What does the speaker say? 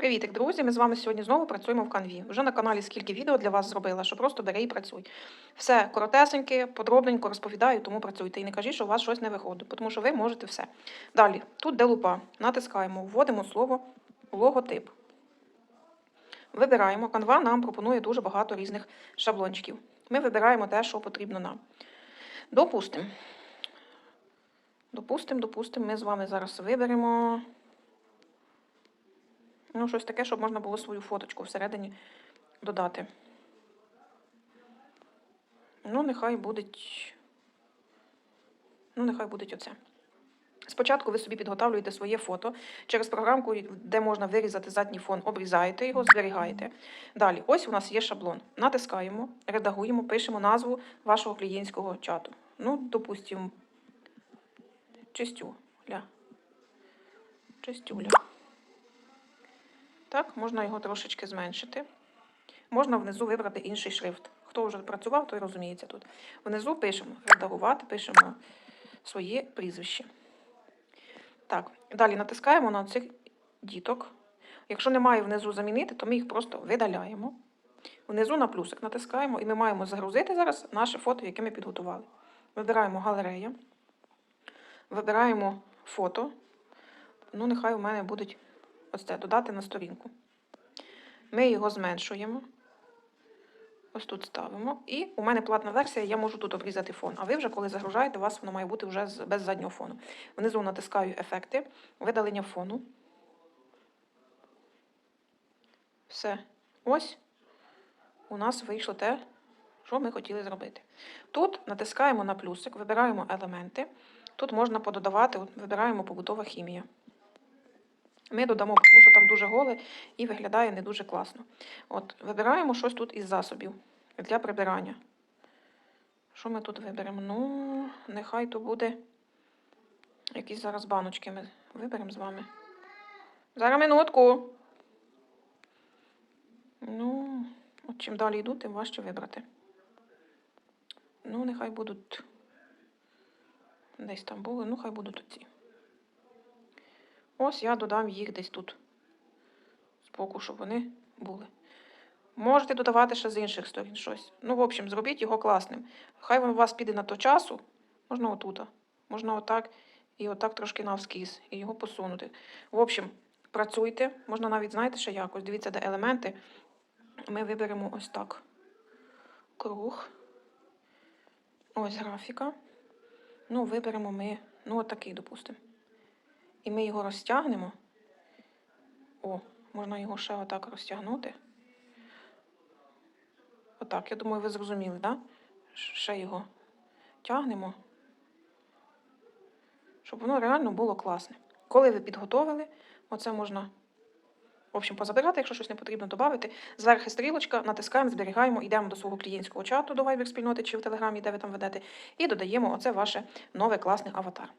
Привітик, друзі! Ми з вами сьогодні знову працюємо в канві. Вже на каналі скільки відео для вас зробила, що просто бери і працюй. Все коротесеньке, подробненько розповідаю, тому працюйте. І не кажіть, що у вас щось не виходить, тому що ви можете все. Далі, тут де лупа, натискаємо, вводимо слово логотип. Вибираємо. Канва нам пропонує дуже багато різних шаблончиків. Ми вибираємо те, що потрібно нам. Допустимо. Допустимо, допустимо, ми з вами зараз виберемо. Ну, щось таке, щоб можна було свою фоточку всередині додати. Ну, нехай буде. Ну, нехай буде оце. Спочатку ви собі підготовлюєте своє фото через програмку, де можна вирізати задній фон, обрізаєте його, зберігаєте. Далі, ось у нас є шаблон. Натискаємо, редагуємо, пишемо назву вашого клієнтського чату. Ну, допустимо, чистюля. Чистюля. Так, можна його трошечки зменшити. Можна внизу вибрати інший шрифт. Хто вже працював, той розуміється тут. Внизу пишемо редагувати, пишемо своє прізвище. Так, далі натискаємо на цих діток. Якщо немає внизу замінити, то ми їх просто видаляємо. Внизу на плюсик натискаємо і ми маємо загрузити зараз наше фото, яке ми підготували. Вибираємо галерея. Вибираємо фото. Ну, нехай у мене будуть ось це додати на сторінку. Ми його зменшуємо. Ось тут ставимо. І у мене платна версія, я можу тут обрізати фон. А ви вже, коли загружаєте, у вас воно має бути вже без заднього фону. Внизу натискаю ефекти, видалення фону. Все. Ось у нас вийшло те, що ми хотіли зробити. Тут натискаємо на плюсик, вибираємо елементи. Тут можна пододавати, вибираємо побутова хімія. Ми додамо, тому що там дуже голе і виглядає не дуже класно. От, вибираємо щось тут із засобів для прибирання. Що ми тут виберемо? Ну, нехай то буде якісь зараз баночки ми виберемо з вами. Зараз минутку. Ну, от чим далі йду, тим важче вибрати. Ну, нехай будуть десь там були, ну хай будуть оці. Ось я додам їх десь тут. Збоку, щоб вони були. Можете додавати ще з інших сторін щось. Ну, в общем, зробіть його класним. Хай він у вас піде на то часу. Можна отут. Можна отак і отак трошки навскіз, і його посунути. В общем, працюйте. Можна навіть, знаєте, ще якось. Дивіться, де елементи. Ми виберемо ось так. Круг. Ось графіка. Ну, виберемо ми, ну, отакий, допустимо. І ми його розтягнемо. О, можна його ще отак розтягнути. Отак, я думаю, ви зрозуміли? Да? Ще його тягнемо, щоб воно реально було класне. Коли ви підготовили, оце можна, в общем, позабирати, якщо щось не потрібно додати. Зверху стрілочка, натискаємо, зберігаємо, йдемо до свого клієнтського чату, до Viber спільноти чи в Телеграмі, де ви там ведете, і додаємо оце ваше нове класний аватар.